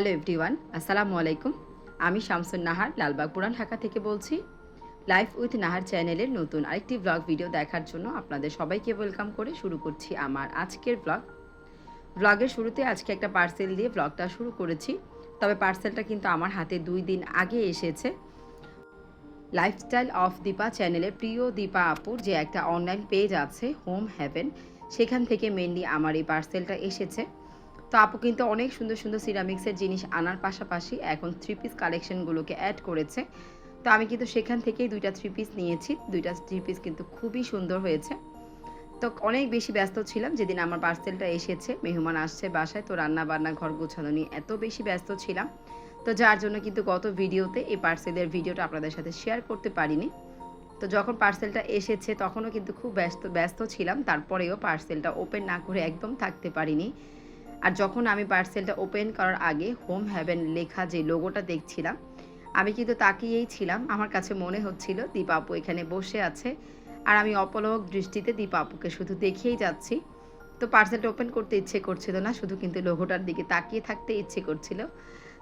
Hello everyone, আসসালামু আলাইকুম। আমি শামসুন নাহার, লালবাগ পুরান ঢাকা থেকে বলছি। লাইফ উইথ নাহার চ্যানেলের নতুন আরেকটি ব্লগ ভিডিও দেখার জন্য আপনাদের সবাইকে ওয়েলকাম করে শুরু করছি আমার আজকের ব্লগ ব্লগের শুরুতে আজকে একটা পার্সেল দিয়ে ব্লগটা শুরু করেছি। তবে পার্সেলটা কিন্তু আমার হাতে দুই দিন আগে এসেছে। লাইফস্টাইল অফ দীপা চ্যানেলের প্রিয় দীপা আপুর যে একটা অনলাইন পেজ আছে হোম হ্যাভেন সেখান থেকে মেনলি আমার এই পার্সেলটা এসেছে। তো আপু কিন্তু অনেক সুন্দর সুন্দর সিরামিক্সের জিনিস আনার পাশাপাশি এখন থ্রি পিস কালেকশনগুলোকে অ্যাড করেছে। তো আমি কিন্তু সেখান থেকেই দুইটা থ্রি পিস নিয়েছি। দুইটা থ্রি পিস কিন্তু খুবই সুন্দর হয়েছে। তো অনেক বেশি ব্যস্ত ছিলাম যেদিন আমার পার্সেলটা এসেছে, মেহমান আসছে বাসায়, তো রান্না বান্না ঘর গোছানো নিয়ে এত বেশি ব্যস্ত ছিলাম। তো যার জন্য কিন্তু গত ভিডিওতে এই পার্সেলের ভিডিওটা আপনাদের সাথে শেয়ার করতে পারিনি। তো যখন পার্সেলটা এসেছে তখনও কিন্তু খুব ব্যস্ত ব্যস্ত ছিলাম। তারপরেও পার্সেলটা ওপেন না করে একদম থাকতে পারিনি। আর যখন আমি পার্সেলটা ওপেন করার আগে হোম হ্যাভেন লেখা যে লোগোটা দেখছিলাম, আমি কিন্তু তাকিয়েই ছিলাম। আমার কাছে মনে হচ্ছিল, দীপা আপু এখানে বসে আছে। আর আমি অপলক দৃষ্টিতে দীপা আপুকে শুধু দেখেই যাচ্ছি। তো পার্সেলটা ওপেন করতে ইচ্ছে করছিল না, শুধু কিন্তু লোগোটার দিকে তাকিয়ে থাকতে ইচ্ছে করছিল।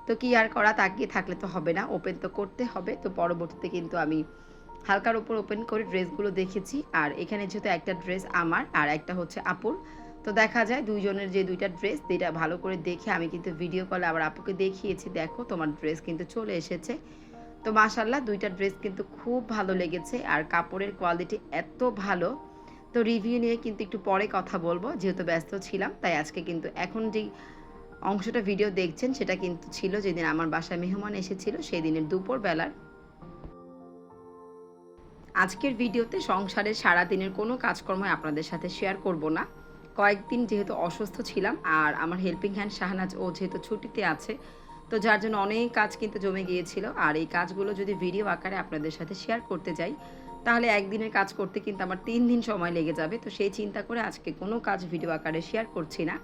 তো কি আর করা, তাকিয়ে থাকলে তো হবে না ওপেন তো করতে হবে। তো পরবর্তীতে কিন্তু আমি হালকার উপর ওপেন করে ড্রেসগুলো দেখেছি। আর এখানে যেহেতু একটা ড্রেস আমার, আর একটা হচ্ছে আপুর তো দেখা যায় দুইজনের যে দুইটা ড্রেস দুইটা ভালো করে দেখে আমি কিন্তু ভিডিও কলে আবার আপুকে দেখিয়েছি, দেখো তোমার ড্রেস কিন্তু চলে এসেছে। তো মাশাল্লাহ দুইটা ড্রেস কিন্তু খুব ভালো লেগেছে আর কাপড়ের কোয়ালিটি এত ভালো। তো রিভিউ নিয়ে কিন্তু একটু পরে কথা বলব, যেহেতু ব্যস্ত ছিলাম, তাই আজকে কিন্তু এখন যেই অংশটা ভিডিও দেখছেন, সেটা কিন্তু ছিল যেদিন আমার বাসায় মেহমান এসেছিল সেই দিনের দুপুর বেলার আজকের ভিডিওতে সংসারের সারাদিনের কোনো কাজকর্ম আপনাদের সাথে শেয়ার করব না। কয়েকদিন যেহেতু অসুস্থ ছিলাম আর আমার হেল্পিং হ্যান্ড শাহনাজ, ও যেহেতু ছুটিতে আছে, তো যার জন্য অনেক কাজ কিন্তু জমে গিয়েছিল। আর এই কাজগুলো যদি ভিডিও আকারে আপনাদের সাথে শেয়ার করতে যাই, তাহলে একদিনের কাজ করতে কিন্তু আমার তিন দিন সময় লেগে যাবে। তো সেই চিন্তা করে আজকে কোনো কাজ ভিডিও আকারে শেয়ার করছি না।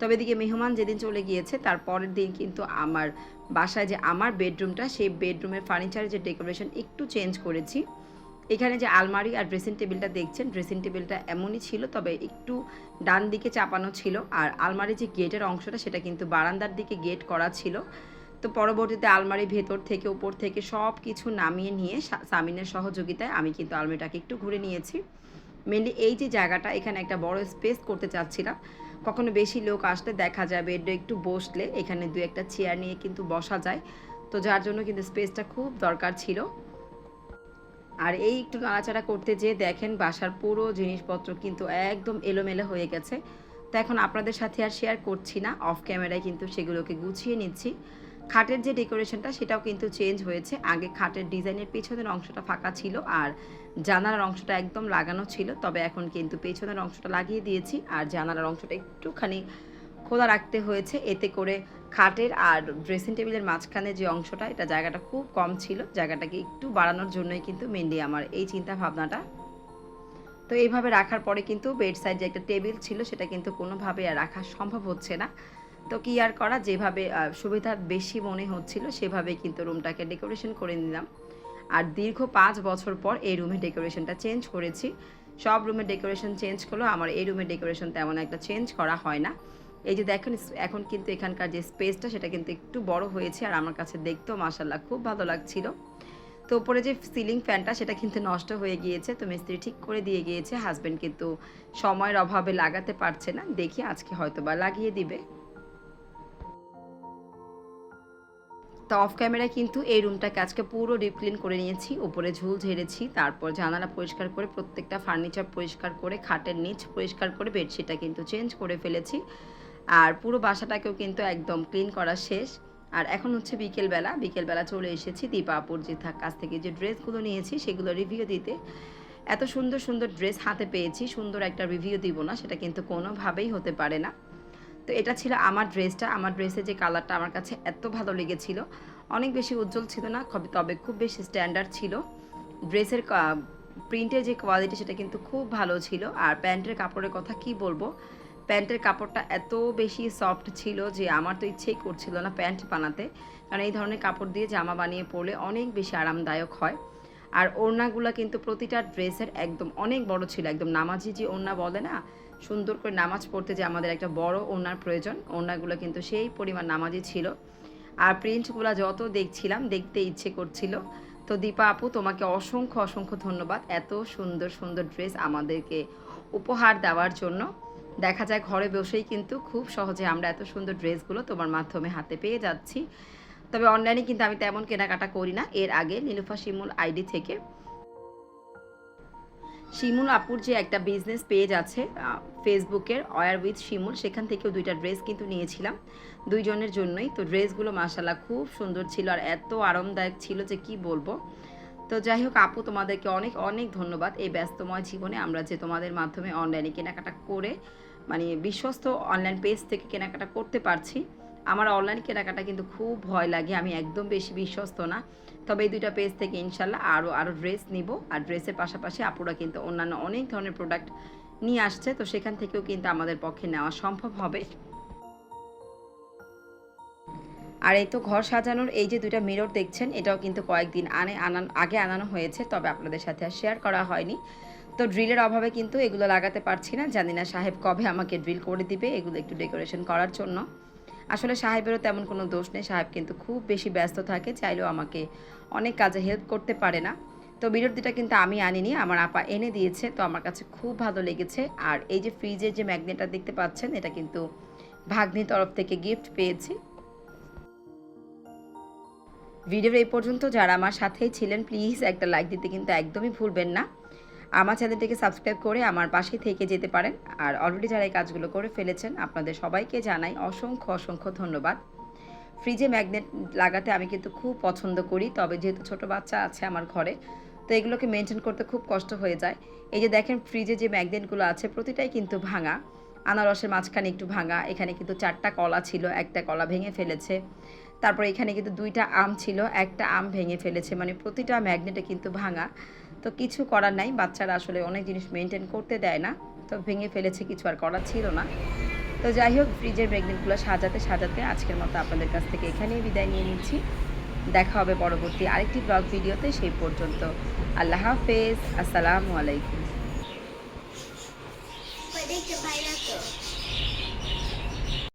তবে এদিকে মেহমান যেদিন চলে গিয়েছে, তার পরের দিন কিন্তু আমার বাসায় যে আমার বেডরুমটা সেই বেডরুমের ফার্নিচারের যে ডেকোরেশন একটু চেঞ্জ করেছি। এখানে যে আলমারি আর ড্রেসিং টেবিলটা দেখছেন ড্রেসিং টেবিলটা এমনই ছিল, তবে একটু ডান দিকে চাপানো ছিল। আর আলমারি যে গেটের অংশটা, সেটা কিন্তু বারান্দার দিকে গেট করা ছিল। তো পরবর্তীতে আলমারি ভেতর থেকে, উপর থেকে সব কিছু নামিয়ে নিয়ে সামিনের সহযোগিতায় আমি কিন্তু আলমারিটাকে একটু ঘুরে নিয়েছি। মেনলি এই যে জায়গাটা, এখানে একটা বড় স্পেস করতে চাচ্ছিলাম। কখনো বেশি লোক আসলে দেখা যায় বেডে একটু বসলে এখানে দু একটা চেয়ার নিয়ে কিন্তু বসা যায়। তো যার জন্য কিন্তু স্পেসটা খুব দরকার ছিল। আর এই একটু নাড়াচাড়া করতে যেয়ে দেখেন বাসার পুরো জিনিসপত্র কিন্তু একদম এলোমেলো হয়ে গেছে। তো এখন আপনাদের সাথে আর শেয়ার করছি না অফ ক্যামেরায় কিন্তু সেগুলোকে গুছিয়ে নিচ্ছি। খাটের যে ডেকোরেশনটা সেটাও কিন্তু চেঞ্জ হয়েছে। আগে খাটের ডিজাইনের পেছনের অংশটা ফাঁকা ছিল আর জানালার অংশটা একদম লাগানো ছিল, তবে এখন কিন্তু পেছনের অংশটা লাগিয়ে দিয়েছি। আর জানালার অংশটা একটুখানি খোলা রাখতে হয়েছে, এতে করে খাটের আর ড্রেসিং টেবিলের মাঝখানে যে অংশটা, এটা জায়গাটা খুব কম ছিল। জায়গাটাকে একটু বাড়ানোর জন্যই কিন্তু মেনলি আমার এই চিন্তা ভাবনাটা তো এইভাবে রাখার পরে কিন্তু বেড সাইড যে একটা টেবিল ছিল, সেটা কিন্তু কোনোভাবে আর রাখা সম্ভব হচ্ছে না। তো কি আর করা, যেভাবে সুবিধা বেশি মনে হচ্ছিল, সেভাবে কিন্তু রুমটাকে ডেকোরেশন করে নিলাম। আর দীর্ঘ পাঁচ বছর পর এই রুমের ডেকোরেশনটা চেঞ্জ করেছি। সব রুমের ডেকোরেশন চেঞ্জ করল আমার এই রুমের ডেকোরেশন তেমন একটা চেঞ্জ করা হয় না। এই যে দেখেন এখন কিন্তু এখানকার যে স্পেসটা, সেটা কিন্তু একটু বড় হয়েছে আর আমার কাছে দেখতেও মাসাল্লাহ খুব ভালো লাগছিল। তো উপরে যে সিলিং ফ্যানটা, সেটা কিন্তু নষ্ট হয়ে গিয়েছে। তো মিস্ত্রি ঠিক করে দিয়ে গিয়েছে। হাজব্যান্ড কিন্তু সময়ের অভাবে লাগাতে পারছে না। দেখি আজকে হয়তো বা লাগিয়ে দিবে। তো অফ ক্যামেরায় কিন্তু এই রুমটাকে আজকে পুরো ডিপ ক্লিন করে নিয়েছি। উপরে ঝুল ঝেড়েছি। তারপর জানালা পরিষ্কার করে, প্রত্যেকটা ফার্নিচার পরিষ্কার করে, খাটের নিচ পরিষ্কার করে, বেডশিটটা কিন্তু চেঞ্জ করে ফেলেছি। আর পুরো বাসাটাকেও কিন্তু একদম ক্লিন করা শেষ। আর এখন হচ্ছে বিকেলবেলা বিকেলবেলা চলে এসেছি দীপাপুর যে কাছ থেকে যে ড্রেসগুলো নিয়েছি সেগুলো রিভিউ দিতে। এত সুন্দর সুন্দর ড্রেস হাতে পেয়েছি, সুন্দর একটা রিভিউ দিব না, সেটা কিন্তু কোনোভাবেই হতে পারে না। তো এটা ছিল আমার ড্রেসটা, আমার ড্রেসের যে কালারটা আমার কাছে এত ভালো লেগেছিল। অনেক বেশি উজ্জ্বল ছিল না তবে খুব বেশি স্ট্যান্ডার্ড ছিল। ড্রেসের প্রিন্টের যে কোয়ালিটি সেটা কিন্তু খুব ভালো ছিল। আর প্যান্টের কাপড়ের কথা কি বলব? প্যান্টের কাপড়টা এত বেশি সফট ছিল যে আমার তো ইচ্ছেই করছিল না প্যান্ট বানাতে। কারণ এই ধরনের কাপড় দিয়ে জামা বানিয়ে পরলে অনেক বেশি আরামদায়ক হয়। আর ওড়নাগুলো কিন্তু প্রতিটা ড্রেসের একদম অনেক বড় ছিল, একদম নামাজি যে ওড়না বলে না, সুন্দর করে নামাজ পড়তে যে আমাদের একটা বড় ওড়নার প্রয়োজন, ওড়নাগুলো কিন্তু সেই পরিমাণ নামাজি ছিল। আর প্রিন্টগুলো যত দেখছিলাম, দেখতে ইচ্ছে করছিল। তো দীপা আপু, তোমাকে অসংখ্য অসংখ্য ধন্যবাদ এত সুন্দর সুন্দর ড্রেস আমাদেরকে উপহার দেওয়ার জন্য। দেখা যায় ঘরে বসেই কিন্তু খুব সহজে আমরা এত সুন্দর ড্রেসগুলো তোমার মাধ্যমে হাতে পেয়ে যাচ্ছি। তবে অনলাইনে কিন্তু আমি তেমন কেনাকাটা করি না। এর আগে নীলুফা শিমুল আইডি থেকে শিমুল আপুর যে একটা বিজনেস পেজ আছে ফেসবুকের অয়ার উইথ শিমুল, সেখান থেকেও দুইটা ড্রেস কিন্তু নিয়েছিলাম। দুইজনের জন্যই। তো ড্রেসগুলো মাসাল্লাহ খুব সুন্দর ছিল আর এত আরামদায়ক ছিল যে কি বলব। তো যাই হোক, আপু তোমাদেরকে অনেক অনেক ধন্যবাদ এই ব্যস্তময় জীবনে আমরা যে তোমাদের মাধ্যমে অনলাইনে কেনাকাটা করে মানে বিশ্বস্ত অনলাইন পেজ থেকে কেনাকাটা করতে পারছি। আমার অনলাইন কেনাকাটা কিন্তু খুব ভয় লাগে, আমি একদম বেশি বিশ্বস্ত না। তবে এই দুইটা পেজ থেকে ইনশাল্লাহ আরও আরও ড্রেস নিব। আর ড্রেসের পাশাপাশি আপুরা কিন্তু অন্যান্য অনেক ধরনের প্রোডাক্ট নিয়ে আসছে, তো সেখান থেকেও কিন্তু আমাদের পক্ষে নেওয়া সম্ভব হবে। আর এই তো ঘর সাজানোর এই যে দুইটা মিরর দেখছেন, এটাও কিন্তু কয়েকদিন আনে, আনান, আগে আনানো হয়েছে, তবে আপনাদের সাথে আর শেয়ার করা হয়নি। তো ড্রিলের অভাবে কিন্তু এগুলো লাগাতে পারছি না। জানি না সাহেব কবে আমাকে ড্রিল করে দিবে, এগুলো একটু ডেকোরেশন করার জন্য। আসলে সাহেবেরও তেমন কোনো দোষ নেই। সাহেব কিন্তু খুব বেশি ব্যস্ত থাকে, চাইলেও আমাকে অনেক কাজে হেল্প করতে পারে না। তো দুটা কিন্তু আমি আনিনি, আমার আপা এনে দিয়েছে, তো আমার কাছে খুব ভালো লেগেছে। আর এই যে ফ্রিজের যে ম্যাগনেটটা দেখতে পাচ্ছেন, এটা কিন্তু ভাগ্নির তরফ থেকে গিফট পেয়েছি। ভিডিওর এই পর্যন্ত যারা আমার সাথেই ছিলেন, প্লিজ একটা লাইক দিতে কিন্তু একদমই ভুলবেন না। আমার চ্যানেলটিকে সাবস্ক্রাইব করে আমার পাশে থেকে যেতে পারেন। আর অলরেডি যারা এই কাজগুলো করে ফেলেছেন, আপনাদের সবাইকে জানাই অসংখ্য অসংখ্য ধন্যবাদ। ফ্রিজে ম্যাগনেট লাগাতে আমি কিন্তু খুব পছন্দ করি, তবে যেহেতু ছোট বাচ্চা আছে আমার ঘরে, তো এগুলোকে মেনটেন করতে খুব কষ্ট হয়ে যায়। এই যে দেখেন, ফ্রিজে যে ম্যাগনেটগুলো আছে, প্রতিটাই কিন্তু ভাঙা। আনারসের মাঝখানে একটু ভাঙা, এখানে কিন্তু চারটা কলা ছিল, একটা কলা ভেঙে ফেলেছে। তারপর এখানে কিন্তু দুইটা আম ছিল, একটা আম ভেঙে ফেলেছে মানে প্রতিটা ম্যাগনেটে কিন্তু ভাঙা। তো কিছু করার নাই। বাচ্চারা আসলে অনেক জিনিস মেনটেন করতে দেয় না। তো ভেঙে ফেলেছে, কিছু আর করার ছিল না। তো যাই হোক ফ্রিজের ম্যাগনেটগুলো সাজাতে সাজাতে আজকের মতো আপনাদের কাছ থেকে এখানেই বিদায় নিয়ে নিচ্ছি। দেখা হবে পরবর্তী আরেকটি ব্লগ ভিডিওতে সেই পর্যন্ত। আল্লাহ হাফেজ। আসসালামু আলাইকুম।